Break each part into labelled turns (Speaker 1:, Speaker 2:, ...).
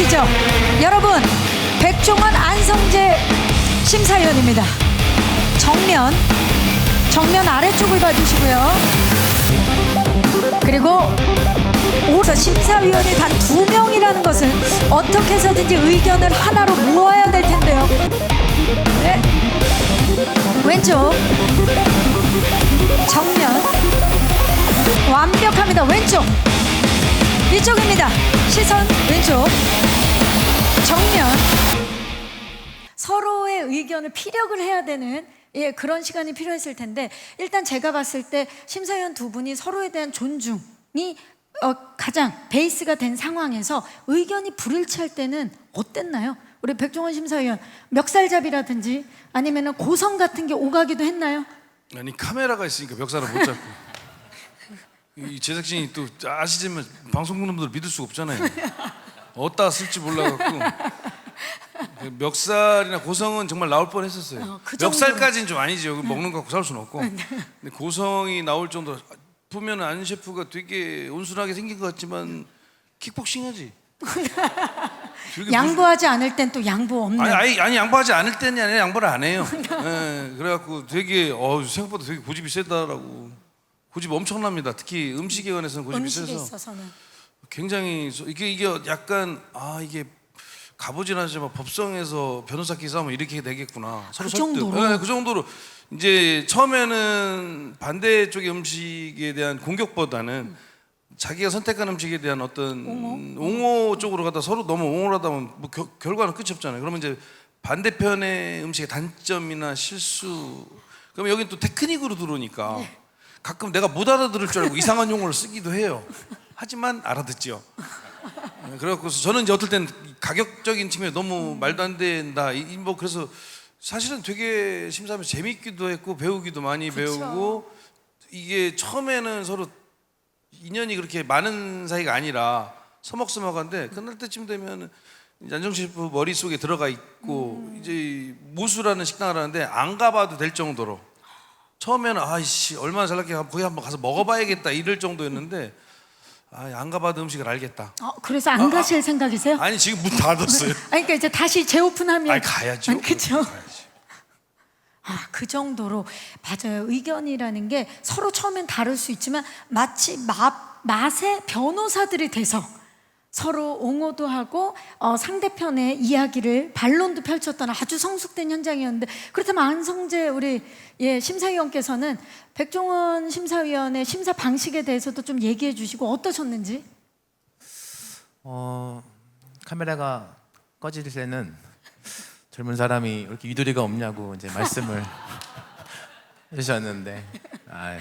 Speaker 1: 보시죠. 여러분, 백종원 안성재 심사위원입니다. 정면, 정면 아래쪽을 봐주시고요. 그리고 오서 심사위원이 단 두 명이라는 것은 어떻게 해서든지 의견을 하나로 모아야 이쪽입니다. 시선 왼쪽. 정면. 서로의 의견을 피력을 해야 되는 예, 그런 시간이 필요했을 텐데 일단 제가 봤을 때 심사위원 두 분이 서로에 대한 존중이 어, 가장 베이스가 된 상황에서 의견이 불일치할 때는 어땠나요? 우리 백종원 심사위원 멱살잡이라든지 아니면 고성 같은 게 오가기도 했나요?
Speaker 2: 아니 카메라가 있으니까 멱살을 못 잡고 이 제작진이 또 아시지만 방송국 놈들 믿을 수가 없잖아요. 어디다 쓸지 몰라갖고 그 멱살이나 고성은 정말 나올 뻔했었어요.
Speaker 1: 어, 그 정도로.
Speaker 2: 멱살까지는 좀 아니죠. 먹는 거 갖고 살 수는 없고. 근데 고성이 나올 정도 보면 안 셰프가 되게 온순하게 생긴 것 같지만 킥복싱하지.
Speaker 1: 양보하지 않을 땐 또 양보 없는
Speaker 2: 아니, 아니, 아니 양보하지 않을 때는 아니라 양보를 안 해요. 예, 그래갖고 되게 어, 생각보다 되게 고집이 세다라고 고집 엄청납니다. 특히 음식에 관해서는 고집이
Speaker 1: 음식에
Speaker 2: 세서
Speaker 1: 있어서는
Speaker 2: 굉장히 소- 이게 이게 약간 아 이게 가보진 않지만 법정에서 변호사끼리 싸우면 이렇게 되겠구나. 서로
Speaker 1: 그
Speaker 2: 설득.
Speaker 1: 정도로?
Speaker 2: 예, 그 정도로 이제 처음에는 반대 쪽의 음식에 대한 공격보다는 자기가 선택한 음식에 대한 어떤 옹호, 쪽으로 가다 서로 너무 옹호를 하다 보면 뭐 겨- 결과는 끝이 없잖아요. 그러면 이제 반대편의 음식의 단점이나 실수 그러면 여긴 또 테크닉으로 들어오니까
Speaker 1: 네.
Speaker 2: 가끔 내가 못 알아들을 줄 알고 이상한 용어를 쓰기도 해요. 하지만 알아듣죠. 네, 그래갖고 저는 이제 어떨 땐 가격적인 측면에 너무 말도 안 된다. 이- 뭐 그래서 사실은 되게 심사하면서 재밌기도 했고 배우기도 많이
Speaker 1: 그쵸.
Speaker 2: 배우고 이게 처음에는 서로 인연이 그렇게 많은 사이가 아니라 서먹서먹한데 끝날 때쯤 되면 안정 셰프 머릿속에 들어가 있고 이제 모수라는 식당을 하는데 안 가봐도 될 정도로 처음에는 아이씨 얼마나 잘났게 거기 한번 가서 먹어봐야겠다 이럴 정도였는데 아, 안 가봐도 음식을 알겠다.
Speaker 1: 어, 그래서 안 가실 생각이세요?
Speaker 2: 아니 지금 문 닫았어요.
Speaker 1: 아니 그러니까 이제 다시 재오픈하면
Speaker 2: 아니 가야죠.
Speaker 1: 그렇죠. 아, 그 정도로 맞아요. 의견이라는 게 서로 처음엔 다를 수 있지만 마치 맛, 맛의 변호사들이 돼서 서로 옹호도 하고 어, 상대편의 이야기를 반론도 펼쳤던 아주 성숙된 현장이었는데 그렇다면 안성재 우리 예, 심사위원께서는 백종원 심사위원의 심사 방식에 대해서도 좀 얘기해 주시고 어떠셨는지
Speaker 3: 어 카메라가 꺼질 때는 젊은 사람이 왜 이렇게 유도리가 없냐고 이제 말씀을 해주셨는데 아,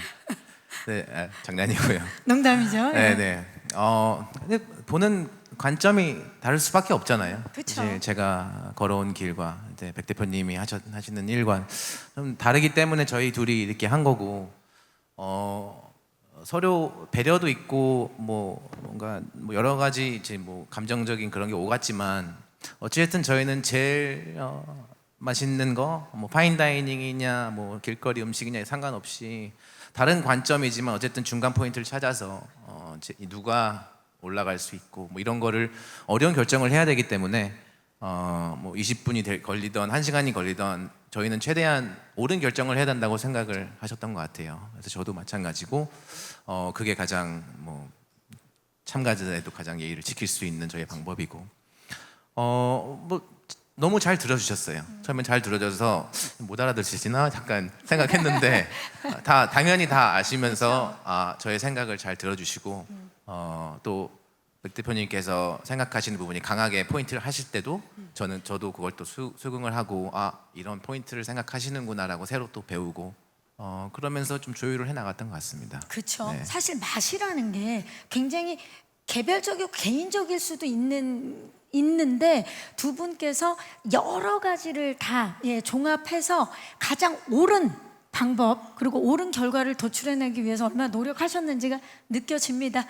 Speaker 3: 네 아, 장난이고요.
Speaker 1: 농담이죠.
Speaker 3: 네, 네. 어 근데 보는 관점이 다를 수밖에 없잖아요.
Speaker 1: 그쵸.
Speaker 3: 이제 제가 걸어온 길과 이제 백 대표님이 하셨, 하시는 일과 좀 다르기 때문에 저희 둘이 이렇게 한 거고 어 서로 배려도 있고 뭐 뭔가 뭐 여러 가지 이제 뭐 감정적인 그런 게 오갔지만 어찌됐든 저희는 제일 어, 맛있는 거 뭐 파인 다이닝이냐 뭐 길거리 음식이냐 상관없이 다른 관점이지만 어쨌든 중간 포인트를 찾아서 어, 이제 누가 올라갈 수 있고 뭐 이런 거를 어려운 결정을 해야 되기 때문에 어뭐 20분이 될, 걸리던 1시간이 걸리던 저희는 최대한 옳은 결정을 해야 된다고 생각을 하셨던 것 같아요. 그래서 저도 마찬가지고 어 그게 가장 뭐 참가자들에도 가장 예의를 지킬 수 있는 저의 방법이고 어뭐 너무 잘 들어주셨어요. 처음엔 잘 들어줘서 못 알아들으시나 잠깐 생각했는데 다 당연히 다 아시면서 아 저의 생각을 잘 들어주시고 어 또 백 대표님께서 생각하시는 부분이 강하게 포인트를 하실 때도 저는 저도 그걸 또 수, 수긍을 하고 아 이런 포인트를 생각하시는구나라고 새로 또 배우고 어 그러면서 좀 조율을 해 나갔던 것 같습니다.
Speaker 1: 그렇죠.
Speaker 3: 네.
Speaker 1: 사실 맛이라는 게 굉장히 개별적이고 개인적일 수도 있는 있는데 두 분께서 여러 가지를 다 예, 종합해서 가장 옳은 방법 그리고 옳은 결과를 도출해내기 위해서 얼마나 노력하셨는지가 느껴집니다.